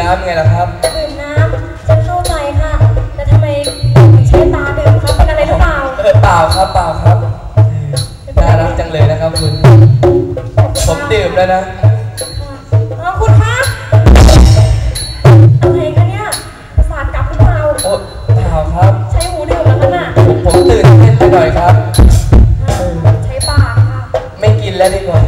น้ำไงล่ะครับ ดื่มน้ำจะเข้าใจค่ะ แต่ทำไมใช้ตาดื่มครับเป็นอะไรหรือเปล่าเปล่าครับเปล่าครับน่ารักจังเลยนะครับคุณ ผมดื่มแล้วนะ เออคุณคะอะไรกันเนี่ยประสาทกลับหรือเปล่าโอ้เปล่าครับ ใช้หูดื่มแล้วนั่นน่ะผมตื่นเต้นไปหน่อยครับ ใช้ปากค่ะ ไม่กินแล้วดีกว่า